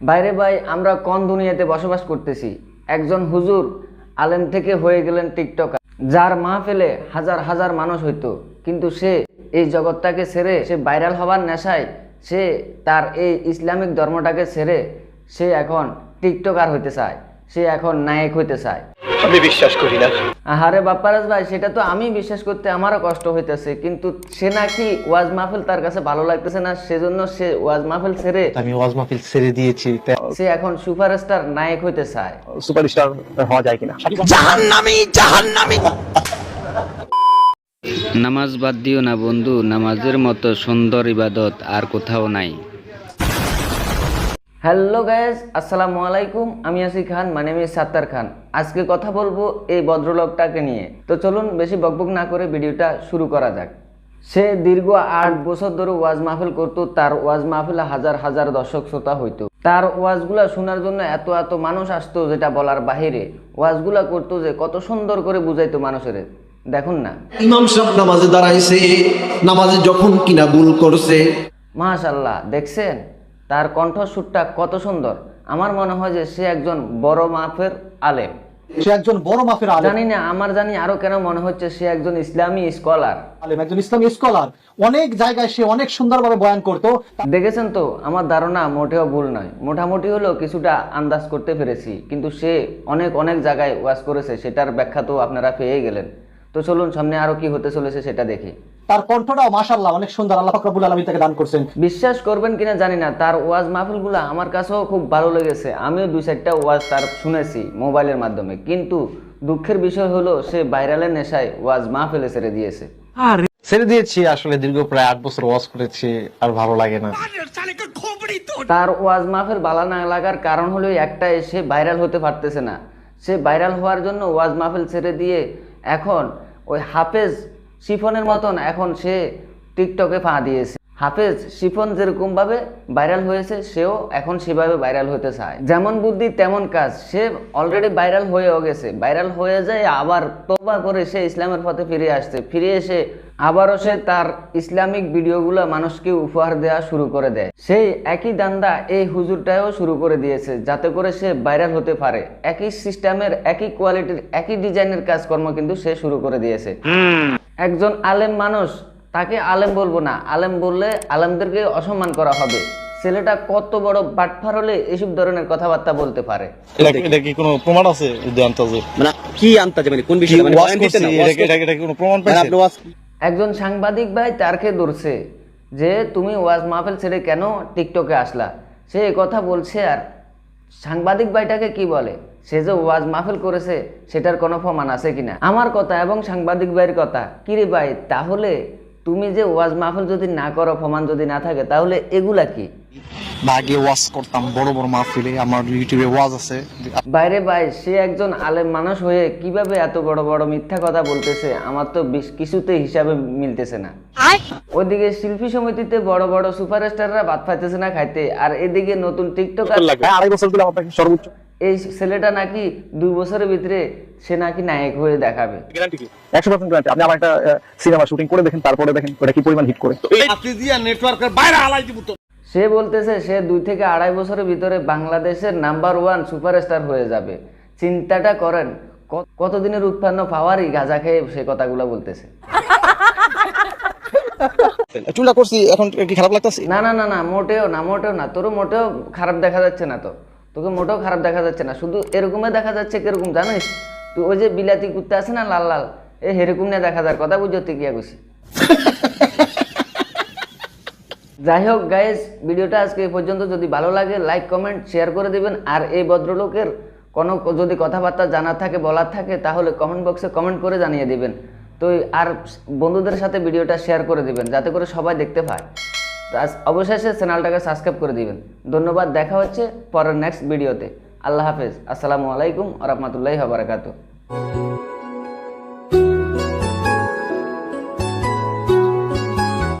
বাইরে ভাই, আমরা কোন দুনিয়াতে বসবাস করতেছি? একজন হুজুর আলেম থেকে হয়ে গেলেন টিকটকার, যার মা ফেলে হাজার হাজার মানুষ হইতো। কিন্তু সে এই জগৎটাকে ছেড়ে, সে ভাইরাল হবার নেশায়, সে তার এই ইসলামিক ধর্মটাকে ছেড়ে, সে এখন টিকটকার হইতে চায়, সে এখন নায়ক হইতে চায়। আমি বিশ্বাস করি না। আহারে বাপ্পারাজ ভাই সেটা তো আমি বিশ্বাস করতে আমারও কষ্ট হইতেছে কিন্তু সে নাকি ওয়াজ মাহফিল তার কাছে ভালো লাগতেছে না সেজন্য সে ওয়াজ মাহফিল ছেড়ে আমি ওয়াজ মাহফিল ছেড়ে দিয়েছি সে এখন সুপারস্টার নায়ক হইতে চায়। সুপারস্টার হওয়া যায় কিনা? জাহান্নামি জাহান্নামি। নামাজ বাদ দিও না বন্ধু নামাজের মতো সুন্দর ইবাদত আর কোথাও নাই। হ্যালো গায়েস আসসালামু আলাইকুম আমি আসি খান মানে আমি সাত্তার খান। আজকে কথা বলব এই ভদ্রলোকটাকে নিয়ে। তো চলুন বেশি বকবক না করে ভিডিওটা শুরু করা যাক। সে দীর্ঘ আট বছর ধরে ওয়াজ মাহফিল করতো তার ওয়াজ মাহফিলে হাজার হাজার দর্শক শ্রোতা হইতো। তার ওয়াজগুলা শোনার জন্য এত এত মানুষ আসতো যেটা বলার বাহিরে। ওয়াজগুলা করতো যে কত সুন্দর করে বুঝাইতো মানুষের। দেখুন না। ইমাম সাহেব নামাজে দাঁড়াইছে নামাজে যখন কিনা ভুল করছে। মাশাল্লাহ দেখছেন? তার কণ্ঠস্বরটা কত সুন্দর। আমার মনে হয় যে সে একজন বড় মাপের আলেম। সে একজন বড় মাপের আলেম। জানি না আমার জানি আরও কেন মনে হচ্ছে সে একজন ইসলামী স্কলার। আলেম একজন ইসলামী স্কলার। অনেক জায়গায় সে অনেক সুন্দরভাবে বয়ান করতো। দেখেছেন তো আমার ধারণা মোটেও ভুল নয়। মোটামুটি হলেও কিছুটা আন্দাজ করতে পেরেছি। কিন্তু সে অনেক অনেক জায়গায় ওয়াজ করেছে সেটার ব্যাখ্যা তো আপনারা পেয়ে গেলেন। তো চলুন সামনে আরও কি হতে চলেছে সেটা দেখি। তার কণ্ঠটাও মাশাল্লাহ অনেক সুন্দর আল্লাহ ফাকরাবুল আলমী তাকে দান করছেন। বিশ্বাস করবেন কিনা জানি না তার ওয়াজ মাহফিলগুলো আমার কাছেও খুব ভালো লেগেছে। আমিও দুই চারটা ওয়াজ তার শুনেছি মোবাইলের মাধ্যমে কিন্তু দুঃখের বিষয় হলো সে ভাইরালের নেশায় ওয়াজ মাহফিলে ছেড়ে দিয়েছে। আর ছেড়ে দিয়েছি আসলে দীর্ঘ প্রায় আট বছর ওয়াজ করেছি আর ভালো লাগে না। তার। ওয়াজ মাহফিল বালা না লাগার কারণ হলো একটাই সে ভাইরাল হতে পারতেছে না। সে ভাইরাল হওয়ার জন্য ওয়াজ মাহফিল ছেড়ে দিয়ে এখন ওই হাফেজ শিফনের মতন এখন সে টিকটকে পা দিয়েছে। হাফেজ, শিফন যেরকম ভাবে ভাইরাল হয়েছে, সেও এখন সেভাবে ভাইরাল হতে চায়। যেমন বুদ্ধি, তেমন কাজ। সে অলরেডি ভাইরাল হয়েও গেছে। ভাইরাল হয়ে যায়, আবার তোবা করে সে ইসলামের পথে ফিরে আসছে। ফিরে এসে আবারও সে তার ইসলামিক ভিডিওগুলো মানুষকে উপহার দেওয়া শুরু করে দেয়। সেই একই দান্দা এই হুজুরটাও শুরু করে দিয়েছে, যাতে করে সে ভাইরাল হতে পারে। একই সিস্টেমের একই কোয়ালিটির একই ডিজাইনের কাজকর্ম কিন্তু সে শুরু করে দিয়েছে। একজন আলেম মানুষ তাকে আলেম বলব না। আলেম বললে আলেমদেরকে অসম্মান করা হবে। ছেলেটা কত বড় বাটফার হলে এসব ধরনের কথাবার্তা বলতে পারে? এটা কি কোনো প্রমাণ আছে আনতাজে মানে কি আনতাছে মানে কোন বিষয়ে? মানে এটা কি প্রমাণ পাইছে? একজন সাংবাদিক ভাই তারকে ধরছে যে তুমি ওয়াজ মাহফিল ছেড়ে কেন টিকটকে আসলা? সে কথা বলছে আর সাংবাদিক ভাইটাকে কি বলে? সে যে ওয়াজ মাহফিল করেছে সেটার কোনো প্রমাণ আছে কিনা? আমার কথা এবং সাংবাদিক ভাইয়ের কথা। কিরে ভাই তাহলে তুমি যে ওয়াজ মাহফিল যদি না করো প্রমাণ যদি না থাকে তাহলে এগুলা কি? আগে ওয়াজ করতাম বড় বড় মাহফিলে আমার ইউটিউবে ওয়াজ আছে। বাইরে ভাই সে একজন আলেম মানুষ হয়ে কীভাবে এত বড় বড় মিথ্যা কথা বলতেছে আমার তো বেশ কিছুতে হিসাবে মিলতেছে না। ওইদিকে শিল্পী সমিতিতে বড় বড় সুপারস্টাররা ভাত পাইতেছে না খাইতে আর এদিকে নতুন টিকটক আড়াই বছর দিলাম আপনাকে সর্বোচ্চ এই ছেলেটা নাকি দুই বছরের ভিতরে সে নাকি নায়ক হয়ে দেখাবে। একশো পার্সেন্ট গ্যারান্টি আপনি আমার একটা সিনেমা শুটিং করে দেখেন তারপরে দেখেন ওটা কি পরিমাণ হিট করে। সে বলতেছে সে দুই থেকে আড়াই বছরের ভিতরে বাংলাদেশের নাম্বার ওয়ান সুপারস্টার হয়ে যাবে। চিন্তাটা করেন কতদিনের উৎপন্ন পাওয়ারই গাঁজা খেয়ে সে কথাগুলো বলতেছে। চুলা করছি এখন কি খারাপ লাগতেছে? না না না না মোটেও না মোটেও না তোরও মোটেও খারাপ দেখা যাচ্ছে না তো। তোকে মোটেও খারাপ দেখা যাচ্ছে না, শুধু এরকমই দেখা যাচ্ছে কীরকম জানিস? তুই ওই যে বিলাতি কুত্তা আছে না, লাল লাল, এ হেরকম নিয়ে দেখা যার কথা বুঝতে গিয়া গুছি যাই হোক গাইজ ভিডিওটা আজকে এই পর্যন্ত। যদি ভালো লাগে লাইক কমেন্ট শেয়ার করে দেবেন। আর এই ভদ্রলোকের কোনো যদি কথাবার্তা জানার থাকে, বলার থাকে, তাহলে কমেন্ট বক্সে কমেন্ট করে জানিয়ে দেবেন। তো আর বন্ধুদের সাথে ভিডিওটা শেয়ার করে দেবেন, যাতে করে সবাই দেখতে পায়। তো অবশেষে চ্যানেলটাকে সাবস্ক্রাইব করে দিবেন। ধন্যবাদ, দেখা হচ্ছে পরের নেক্সট ভিডিওতে আল্লাহ হাফেজ। আসসালামু আলাইকুম রহমতুল্লাহ বারাকাতু